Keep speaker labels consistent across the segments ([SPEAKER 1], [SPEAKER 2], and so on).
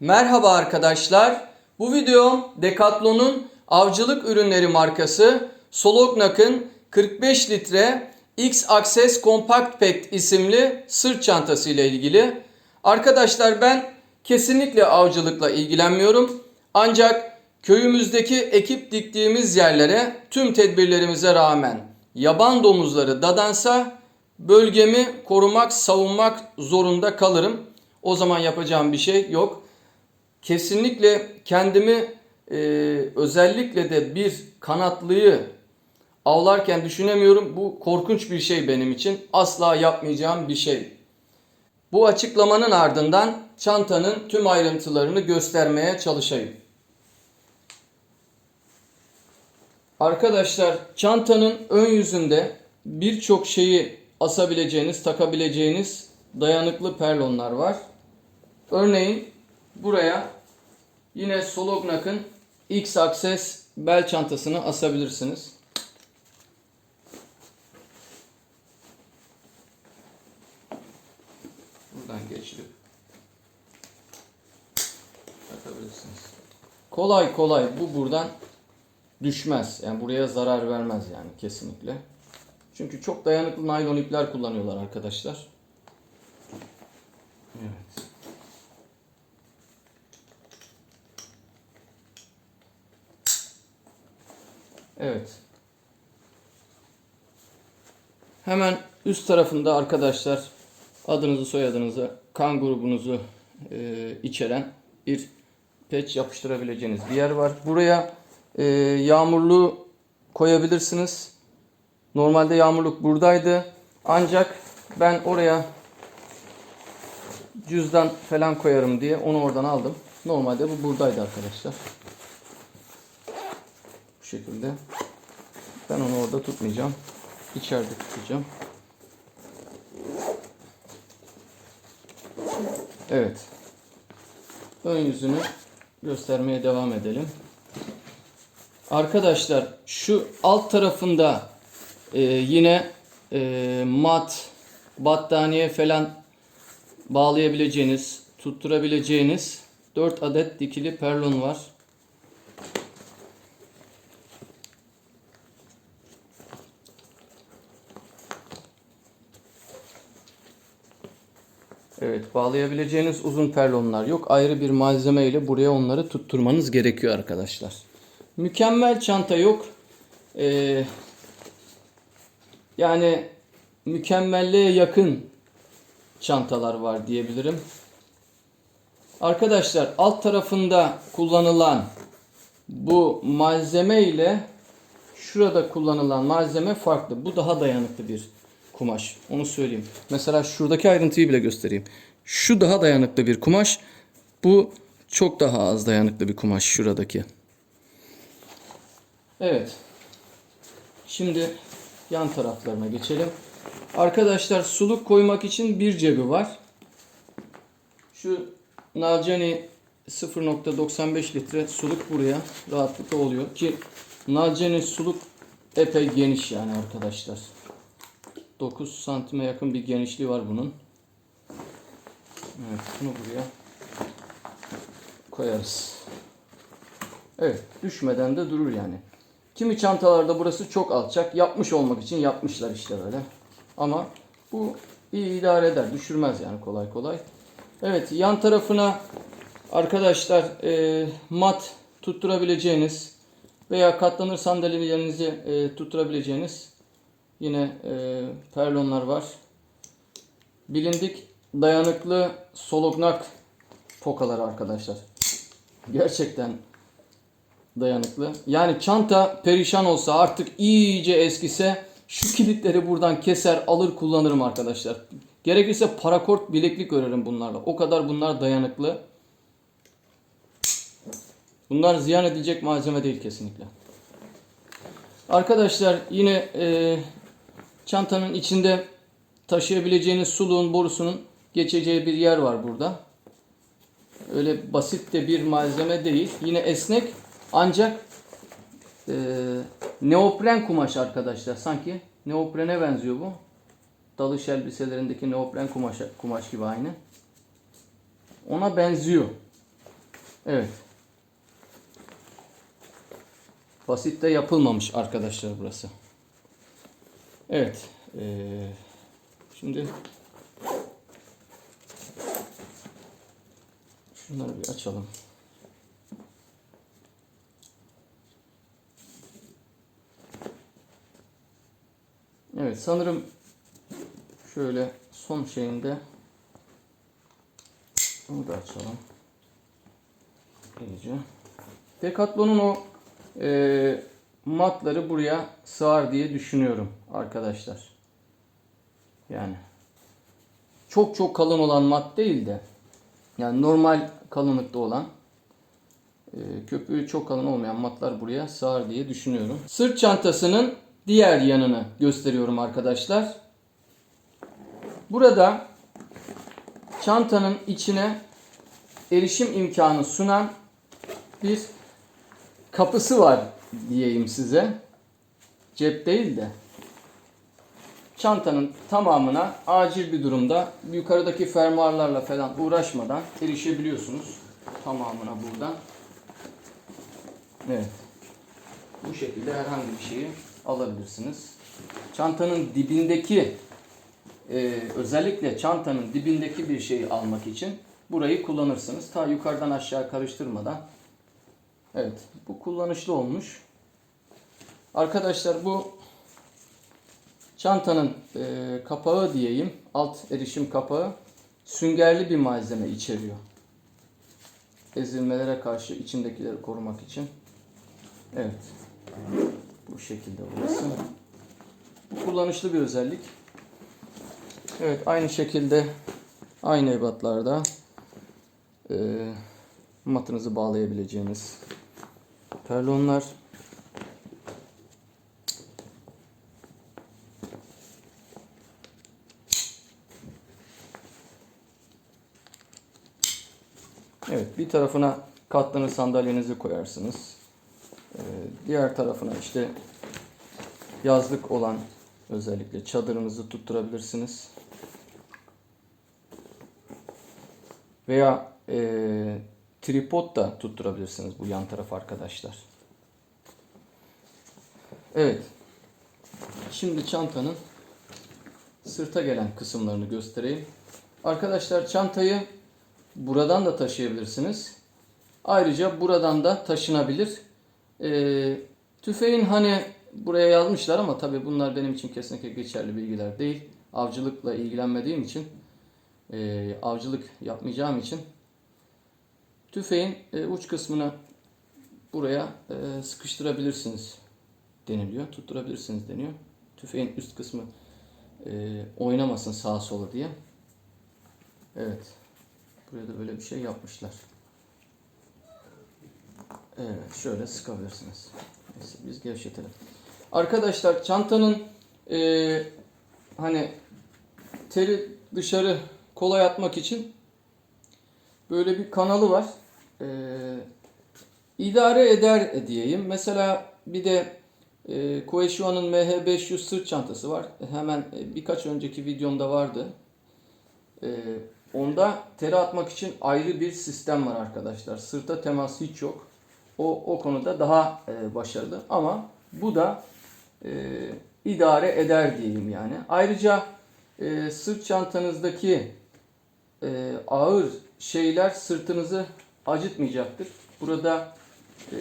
[SPEAKER 1] Merhaba arkadaşlar. Bu videom Decathlon'un avcılık ürünleri markası Solognac'ın 45 litre X Access Compact Pack isimli sırt çantası ile ilgili. Arkadaşlar ben kesinlikle avcılıkla ilgilenmiyorum. Ancak köyümüzdeki ekip diktiğimiz yerlere tüm tedbirlerimize rağmen yaban domuzları dadansa bölgemi korumak, savunmak zorunda kalırım. O zaman yapacağım bir şey yok. Kesinlikle kendimi e, özellikle de bir kanatlıyı avlarken düşünemiyorum. Bu korkunç bir şey benim için. Asla yapmayacağım bir şey. Bu açıklamanın ardından çantanın tüm ayrıntılarını göstermeye çalışayım. Arkadaşlar çantanın ön yüzünde birçok şeyi asabileceğiniz, takabileceğiniz dayanıklı perlonlar var. Örneğin buraya yine Solognac'ın X Access bel çantasını asabilirsiniz. Buradan geçirip takabilirsiniz. Kolay kolay bu buradan düşmez. Yani buraya zarar vermez yani kesinlikle. Çünkü çok dayanıklı naylon ipler kullanıyorlar arkadaşlar. Evet. Evet. Hemen üst tarafında arkadaşlar adınızı soyadınızı kan grubunuzu e, içeren bir peç yapıştırabileceğiniz bir yer var. Buraya e, yağmurluğu koyabilirsiniz. Normalde yağmurluk buradaydı. Ancak ben oraya cüzdan falan koyarım diye onu oradan aldım. Normalde bu buradaydı arkadaşlar. Bu şekilde. Ben onu orada tutmayacağım. İçeride tutacağım. Evet. Ön yüzünü göstermeye devam edelim. Arkadaşlar şu alt tarafında e, yine e, mat, battaniye falan bağlayabileceğiniz, tutturabileceğiniz 4 adet dikili perlon var. Evet, bağlayabileceğiniz uzun perlonlar yok. Ayrı bir malzeme ile buraya onları tutturmanız gerekiyor arkadaşlar. Mükemmel çanta yok. Ee, yani mükemmelliğe yakın çantalar var diyebilirim. Arkadaşlar alt tarafında kullanılan bu malzeme ile şurada kullanılan malzeme farklı. Bu daha dayanıklı bir kumaş. Onu söyleyeyim. Mesela şuradaki ayrıntıyı bile göstereyim. Şu daha dayanıklı bir kumaş. Bu çok daha az dayanıklı bir kumaş şuradaki. Evet. Şimdi yan taraflarına geçelim. Arkadaşlar suluk koymak için bir cebi var. Şu Nalcani 0.95 litre suluk buraya rahatlıkla oluyor ki Nalcani suluk epey geniş yani arkadaşlar. 9 santime yakın bir genişliği var bunun. Evet bunu buraya koyarız. Evet düşmeden de durur yani. Kimi çantalarda burası çok alçak. Yapmış olmak için yapmışlar işte böyle. Ama bu iyi idare eder. Düşürmez yani kolay kolay. Evet yan tarafına arkadaşlar e, mat tutturabileceğiniz veya katlanır sandalyelerinizi e, tutturabileceğiniz yine e, perlonlar var. Bilindik dayanıklı solognak tokaları arkadaşlar. Gerçekten dayanıklı. Yani çanta perişan olsa artık iyice eskise şu kilitleri buradan keser alır kullanırım arkadaşlar. Gerekirse parakort bileklik örerim bunlarla. O kadar bunlar dayanıklı. Bunlar ziyan edilecek malzeme değil kesinlikle. Arkadaşlar yine e, çantanın içinde taşıyabileceğiniz suluğun borusunun geçeceği bir yer var burada. Öyle basit de bir malzeme değil. Yine esnek ancak e, neopren kumaş arkadaşlar. Sanki neoprene benziyor bu. Dalış elbiselerindeki neopren kumaş, kumaş gibi aynı. Ona benziyor. Evet. Basit de yapılmamış arkadaşlar burası. Evet. eee, şimdi şunları bir açalım. Evet sanırım şöyle son şeyinde bunu da açalım. İyice. Decathlon'un o e, matları buraya sığar diye düşünüyorum arkadaşlar. Yani çok çok kalın olan mat değil de yani normal kalınlıkta olan e, köpüğü çok kalın olmayan matlar buraya sığar diye düşünüyorum. Sırt çantasının diğer yanını gösteriyorum arkadaşlar. Burada çantanın içine erişim imkanı sunan bir kapısı var diyeyim size. Cep değil de çantanın tamamına acil bir durumda yukarıdaki fermuarlarla falan uğraşmadan erişebiliyorsunuz. Tamamına buradan. Evet. Bu şekilde herhangi bir şeyi alabilirsiniz. Çantanın dibindeki e, özellikle çantanın dibindeki bir şeyi almak için burayı kullanırsınız. Ta yukarıdan aşağı karıştırmadan. Evet, bu kullanışlı olmuş. Arkadaşlar bu çantanın e, kapağı diyeyim, alt erişim kapağı süngerli bir malzeme içeriyor. Ezilmelere karşı içindekileri korumak için. Evet. Bu şekilde burası. Bu kullanışlı bir özellik. Evet aynı şekilde aynı ebatlarda e, matınızı bağlayabileceğiniz perlonlar. Evet bir tarafına katlanır sandalyenizi koyarsınız. Ee, diğer tarafına işte yazlık olan özellikle çadırınızı tutturabilirsiniz. Veya e, tripod da tutturabilirsiniz bu yan taraf arkadaşlar. Evet. Şimdi çantanın sırta gelen kısımlarını göstereyim. Arkadaşlar çantayı buradan da taşıyabilirsiniz. Ayrıca buradan da taşınabilir. Ee, tüfeğin hani buraya yazmışlar ama tabii bunlar benim için kesinlikle geçerli bilgiler değil. Avcılıkla ilgilenmediğim için, e, avcılık yapmayacağım için tüfeğin e, uç kısmını buraya e, sıkıştırabilirsiniz deniliyor. Tutturabilirsiniz deniyor. Tüfeğin üst kısmı e, oynamasın sağa sola diye. Evet. Buraya da böyle bir şey yapmışlar. Evet, şöyle sıkabilirsiniz. Neyse, biz gevşetelim. Arkadaşlar çantanın e, hani teri dışarı kolay atmak için böyle bir kanalı var. E, idare eder diyeyim. Mesela bir de e, Koeshua'nın MH500 sırt çantası var. Hemen e, birkaç önceki videomda vardı. E, onda teri atmak için ayrı bir sistem var arkadaşlar. Sırta temas hiç yok. O, o konuda daha e, başarılı ama bu da e, idare eder diyeyim yani. Ayrıca e, sırt çantanızdaki e, ağır şeyler sırtınızı acıtmayacaktır. Burada e,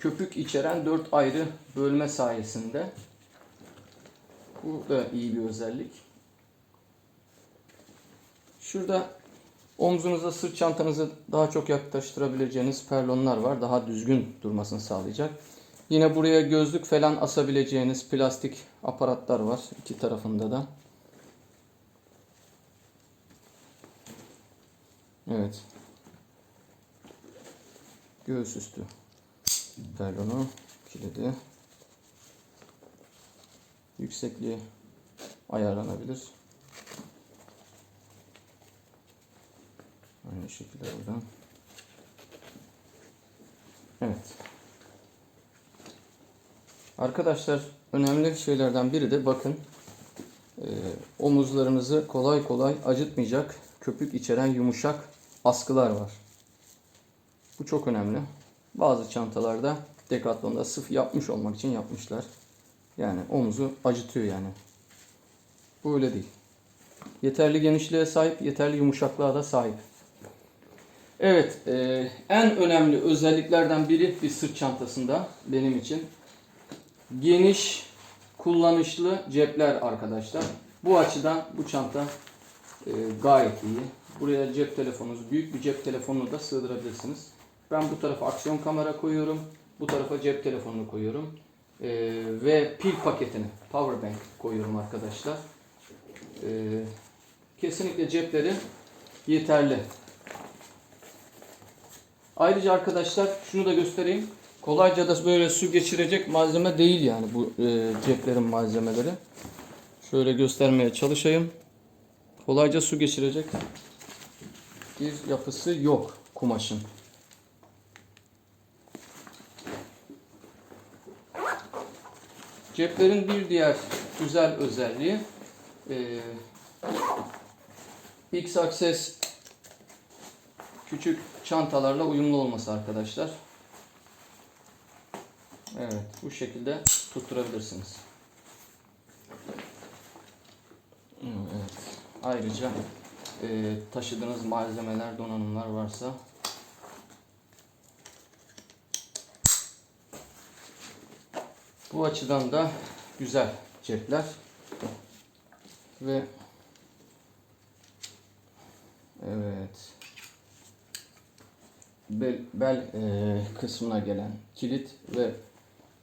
[SPEAKER 1] köpük içeren dört ayrı bölme sayesinde bu da iyi bir özellik. Şurada Omzunuza sırt çantanızı daha çok yaklaştırabileceğiniz perlonlar var. Daha düzgün durmasını sağlayacak. Yine buraya gözlük falan asabileceğiniz plastik aparatlar var. iki tarafında da. Evet. Göğüs üstü perlonu kilidi. Yüksekliği ayarlanabilir. Aynı şekilde buradan. Evet. Arkadaşlar önemli şeylerden biri de bakın e, omuzlarınızı kolay kolay acıtmayacak köpük içeren yumuşak askılar var. Bu çok önemli. Bazı çantalarda Decathlon'da sırf yapmış olmak için yapmışlar. Yani omuzu acıtıyor yani. Bu öyle değil. Yeterli genişliğe sahip, yeterli yumuşaklığa da sahip. Evet, e, en önemli özelliklerden biri bir sırt çantasında benim için geniş, kullanışlı cepler arkadaşlar. Bu açıdan bu çanta e, gayet iyi. Buraya cep telefonunuzu, büyük bir cep telefonunu da sığdırabilirsiniz. Ben bu tarafa aksiyon kamera koyuyorum. Bu tarafa cep telefonunu koyuyorum. E, ve pil paketini, power bank koyuyorum arkadaşlar. E, kesinlikle cepleri yeterli. Ayrıca arkadaşlar şunu da göstereyim. Kolayca da böyle su geçirecek malzeme değil yani bu e, ceplerin malzemeleri. Şöyle göstermeye çalışayım. Kolayca su geçirecek bir yapısı yok kumaşın. Ceplerin bir diğer güzel özelliği e, X-Access küçük çantalarla uyumlu olması arkadaşlar. Evet bu şekilde tutturabilirsiniz. Evet. Ayrıca e, taşıdığınız malzemeler, donanımlar varsa bu açıdan da güzel cepler ve evet bel, bel e, kısmına gelen kilit ve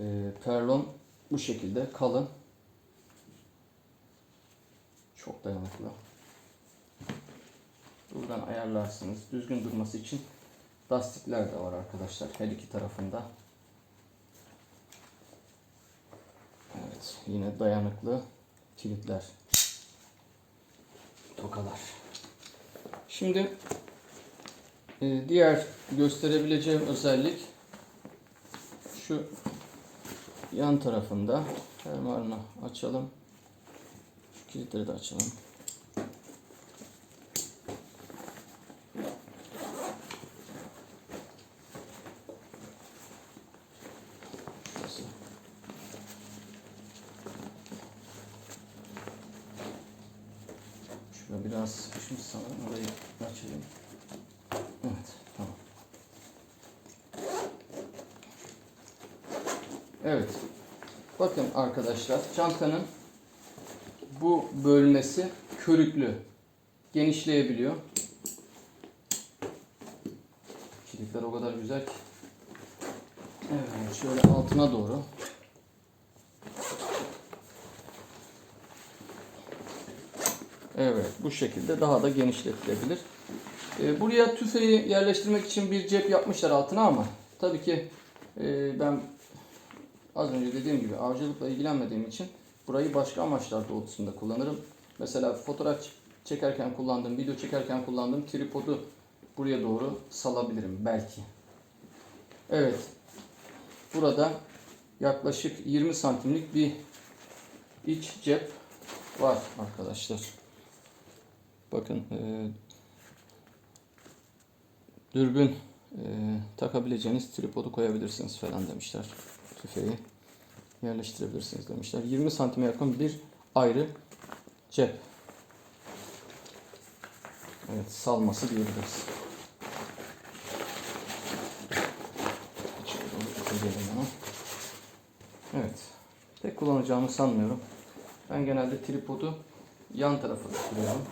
[SPEAKER 1] e, perlon bu şekilde kalın. Çok dayanıklı. Buradan ayarlarsınız. Düzgün durması için lastikler de var arkadaşlar her iki tarafında. Evet yine dayanıklı kilitler. Tokalar. Şimdi Diğer gösterebileceğim özellik şu yan tarafında fermuarını açalım. Şu kilitleri de açalım. Şurada biraz sıkışmış sanırım. Orayı açayım. Evet, tamam. Evet. Bakın arkadaşlar, çantanın bu bölmesi körüklü. Genişleyebiliyor. Kilitler o kadar güzel ki. Evet, şöyle altına doğru. Evet, bu şekilde daha da genişletilebilir. E, buraya tüfeği yerleştirmek için bir cep yapmışlar altına ama tabii ki e, ben az önce dediğim gibi avcılıkla ilgilenmediğim için burayı başka amaçlar doğrultusunda kullanırım. Mesela fotoğraf çekerken kullandığım, video çekerken kullandığım tripodu buraya doğru salabilirim belki. Evet. Burada yaklaşık 20 santimlik bir iç cep var arkadaşlar. Bakın e, dürbün e, takabileceğiniz tripodu koyabilirsiniz falan demişler. Tüfeği yerleştirebilirsiniz demişler. 20 santime yakın bir ayrı cep. Evet salması diyebiliriz. Evet. Tek kullanacağımı sanmıyorum. Ben genelde tripodu yan tarafa tutuyorum.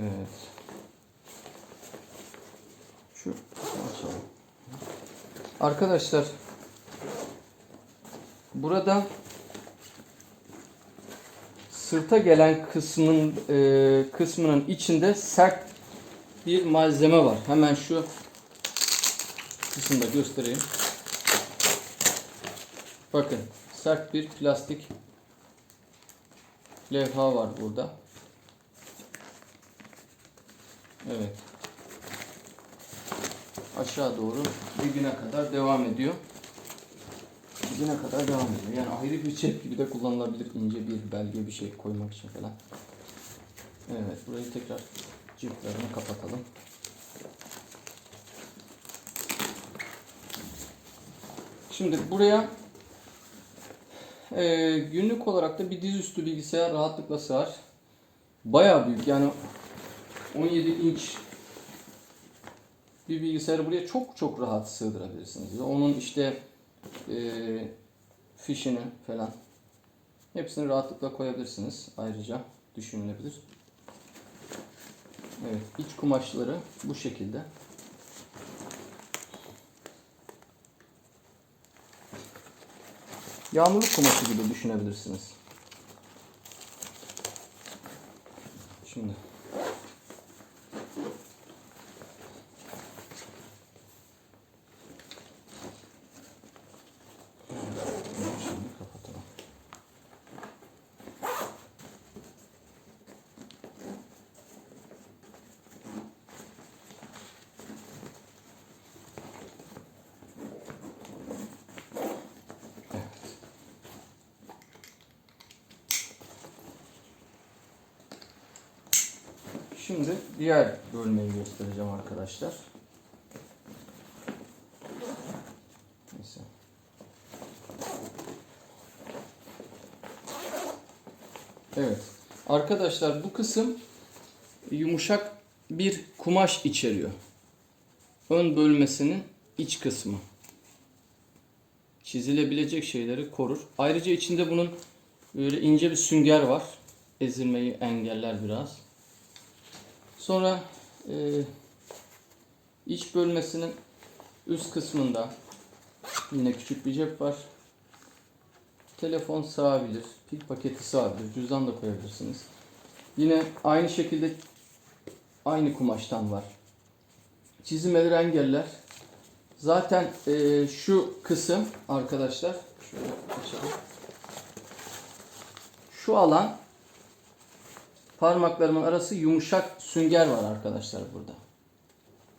[SPEAKER 1] Evet. Şu. Arkadaşlar burada sırta gelen kısmın e, kısmının içinde sert bir malzeme var. Hemen şu kısımda göstereyim. Bakın sert bir plastik levha var burada. Evet. Aşağı doğru dibine kadar devam ediyor. Dibine kadar devam ediyor. Yani ayrı bir cep gibi de kullanılabilir. ince bir belge bir şey koymak için falan. Evet. Burayı tekrar Ciplerini kapatalım. Şimdi buraya e, günlük olarak da bir dizüstü bilgisayar rahatlıkla sığar. Bayağı büyük yani 17 inç bir bilgisayarı buraya çok çok rahat sığdırabilirsiniz. Onun işte e, fişini falan hepsini rahatlıkla koyabilirsiniz. Ayrıca düşünülebilir. Evet, iç kumaşları bu şekilde. Yağmurluk kumaşı gibi düşünebilirsiniz. Şimdi Şimdi diğer bölmeyi göstereceğim arkadaşlar. Neyse. Evet. Arkadaşlar bu kısım yumuşak bir kumaş içeriyor. Ön bölmesinin iç kısmı. Çizilebilecek şeyleri korur. Ayrıca içinde bunun böyle ince bir sünger var. Ezilmeyi engeller biraz. Sonra e, iç bölmesinin üst kısmında yine küçük bir cep var. Telefon sığabilir, pil paketi sığabilir, cüzdan da koyabilirsiniz. Yine aynı şekilde aynı kumaştan var. Çizmeleri engeller. Zaten e, şu kısım arkadaşlar şöyle açalım. Şu alan parmaklarımın arası yumuşak sünger var arkadaşlar burada.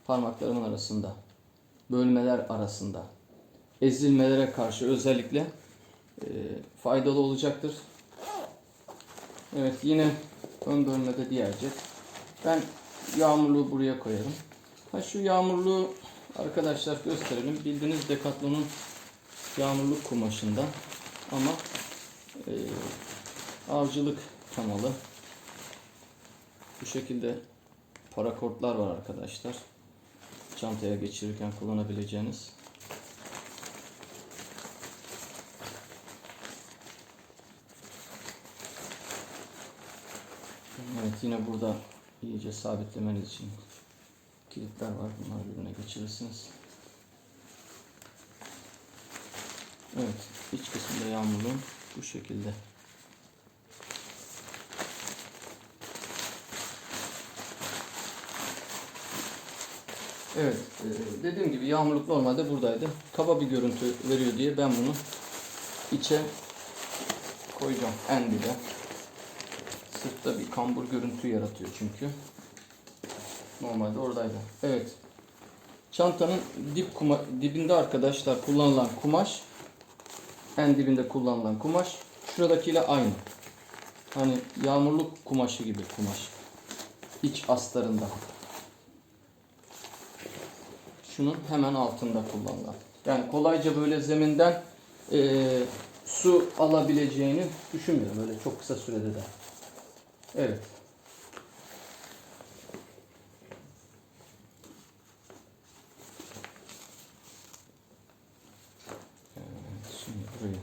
[SPEAKER 1] Parmaklarımın arasında. Bölmeler arasında. Ezilmelere karşı özellikle e, faydalı olacaktır. Evet yine ön bölmede diğer cep. Ben yağmurluğu buraya koyarım. Ha şu yağmurluğu arkadaşlar gösterelim. Bildiğiniz Decathlon'un yağmurluk kumaşından ama e, avcılık temalı. Bu şekilde parakortlar var arkadaşlar. Çantaya geçirirken kullanabileceğiniz. Evet yine burada iyice sabitlemeniz için kilitler var. Bunları birbirine geçirirsiniz. Evet iç kısmında yağmurluğum bu şekilde. Evet, e, dediğim gibi yağmurluk normalde buradaydı. Kaba bir görüntü veriyor diye ben bunu içe koyacağım en dibe. Sırtta bir kambur görüntü yaratıyor çünkü. Normalde oradaydı. Evet. Çantanın dip kuma, dibinde arkadaşlar kullanılan kumaş en dibinde kullanılan kumaş şuradakiyle aynı. Hani yağmurluk kumaşı gibi kumaş. İç astarında şunun hemen altında kullanılan. Yani kolayca böyle zeminden e, su alabileceğini düşünmüyorum böyle çok kısa sürede de. Evet, şimdi burayı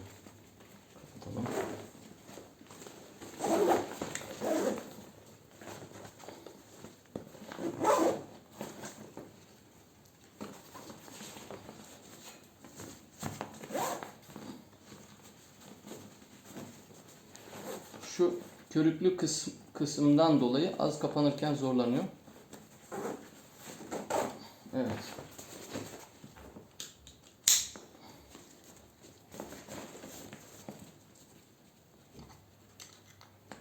[SPEAKER 1] kapatalım. Şu körüklü kısım, kısımdan dolayı az kapanırken zorlanıyor. Evet.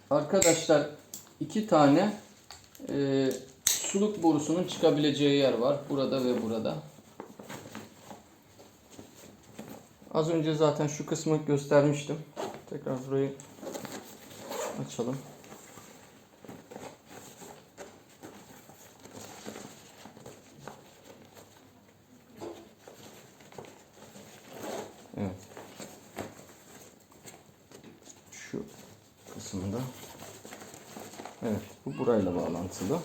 [SPEAKER 1] Arkadaşlar iki tane e, suluk borusunun çıkabileceği yer var. Burada ve burada. Az önce zaten şu kısmı göstermiştim. Tekrar burayı açalım. Bağlantılı.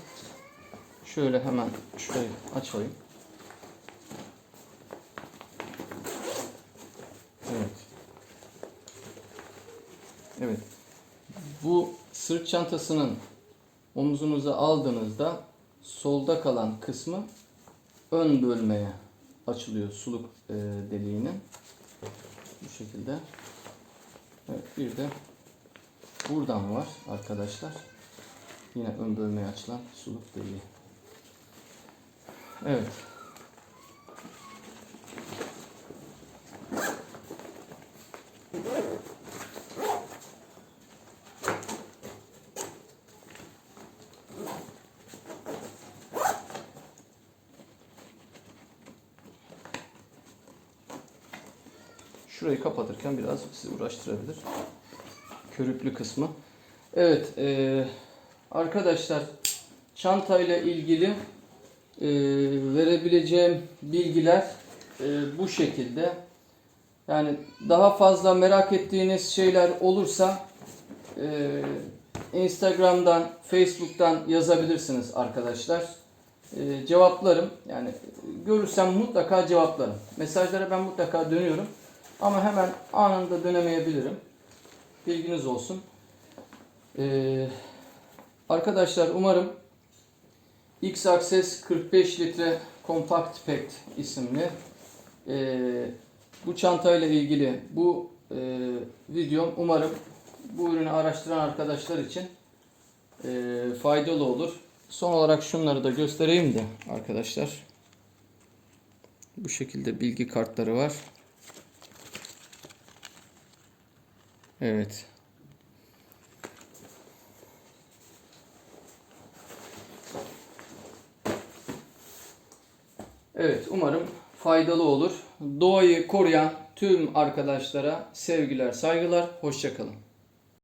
[SPEAKER 1] Şöyle hemen şurayı açayım. Evet. Evet. Bu sırt çantasının omuzunuza aldığınızda solda kalan kısmı ön bölmeye açılıyor suluk e, deliğinin. Bu şekilde. Evet bir de buradan var arkadaşlar. Yine ön bölmeye açılan suluk deliği. Evet. Şurayı kapatırken biraz sizi uğraştırabilir. Körüklü kısmı. Evet e, arkadaşlar çantayla ilgili e, verebileceğim bilgiler e, bu şekilde. Yani daha fazla merak ettiğiniz şeyler olursa e, Instagram'dan, Facebook'tan yazabilirsiniz arkadaşlar. E, cevaplarım. Yani görürsem mutlaka cevaplarım. Mesajlara ben mutlaka dönüyorum. Ama hemen anında dönemeyebilirim. Bilginiz olsun. Ee, arkadaşlar umarım X Access 45 litre Compact Pack isimli e, bu çantayla ilgili bu e, videom umarım bu ürünü araştıran arkadaşlar için e, faydalı olur. Son olarak şunları da göstereyim de arkadaşlar. Bu şekilde bilgi kartları var. Evet. Evet, umarım faydalı olur. Doğayı koruyan tüm arkadaşlara sevgiler, saygılar, hoşçakalın.